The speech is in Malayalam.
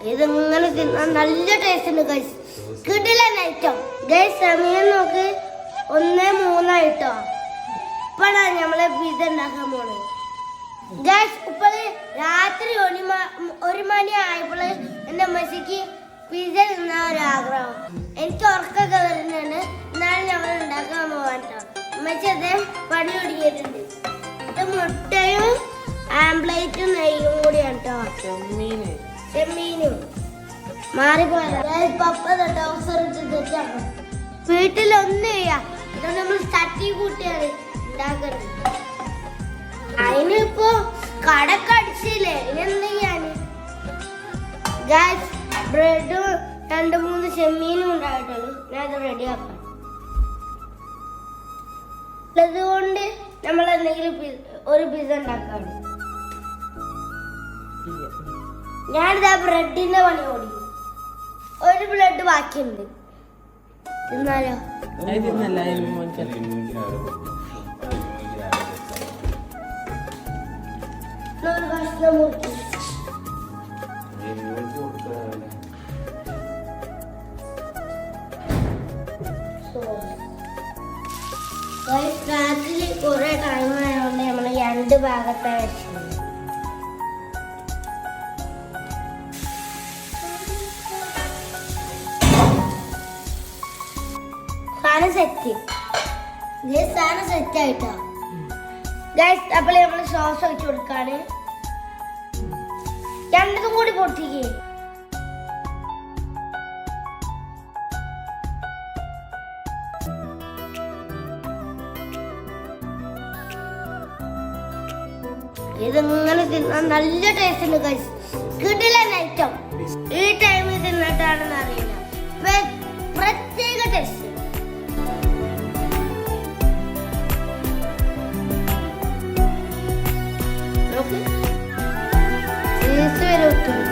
തിന്നാൻ നല്ല ടേസ്റ്റ് ഉണ്ട് ഗൈസ് കിടില ഐറ്റം ഗൈസ് സമയം നോക്ക്. ഒന്ന് മൂന്നായിട്ടോ ഇപ്പോഴാണ് നമ്മളെ പിസ ഉണ്ടാക്കാൻ പോണത് ഗൈസ് ഇപ്പോൾ രാത്രി ഒരു ഒരു മണി ആയപ്പോൾ എന്റെ അമ്മച്ചിക്ക് പിസ തിന്നാൻ ഒരാഗ്രഹം എനിക്ക് ഉറക്കൊക്കെ വരുന്നുണ്ട് എന്നാലും ഞങ്ങൾ ഉണ്ടാക്കാൻ പോകാൻ അമ്മച്ചി അദ്ദേഹം പണി ഒടുങ്ങിയിട്ടുണ്ട് ഇത് മുട്ടയും ആംപ്ലേറ്റും നെയ്യും കൂടിയാണ് കേട്ടോ ചെമ്മീൻ ചെമ്മീനും. വീട്ടിലൊന്നും ഇതാ നമ്മൾ അതിനിപ്പോ കടക്കടിച്ചില്ലേ ഇനെന്ത് ചെയ്യാന് ഗാസ് ബ്രെഡും രണ്ട് മൂന്ന് ചെമ്മീനും ഉണ്ടായിട്ടുള്ളൂ ഞാൻ അത് റെഡിയാക്കാം അതുകൊണ്ട് നമ്മൾ എന്തെങ്കിലും ഒരു പിസ ഉണ്ടാക്കാണ്. ഞാനിതാ ബ്രെഡിന്റെ പണി ഓടി. ബ്രെഡ് ബാക്കിയുണ്ട്. തിന്നാലോ? ഒരു രാത്രി കുറെ ടൈം ആയതുകൊണ്ട് നമ്മൾ രണ്ട് ഭാഗത്തെ വെച്ചത് സാധനം സെറ്റ് സാധനം സെറ്റ് ആയിട്ടോ? ഗൈസ് അപ്പോൾ നമ്മൾ സോസ് ഒഴിച്ചു കൊടുക്കാണ്. രണ്ടതും കൂടി പൊട്ടിക്കേ. ഇതിങ്ങനെ തിന്നാൻ നല്ല ടേസ്റ്റ് ഉണ്ട് കിടിലൻ ഐറ്റം ഈ ടൈമിൽ തിന്നിട്ടാണെന്ന് അറിയില്ല. പ്ര- പ്രത്യേക ടേസ്റ്റ് Lise ve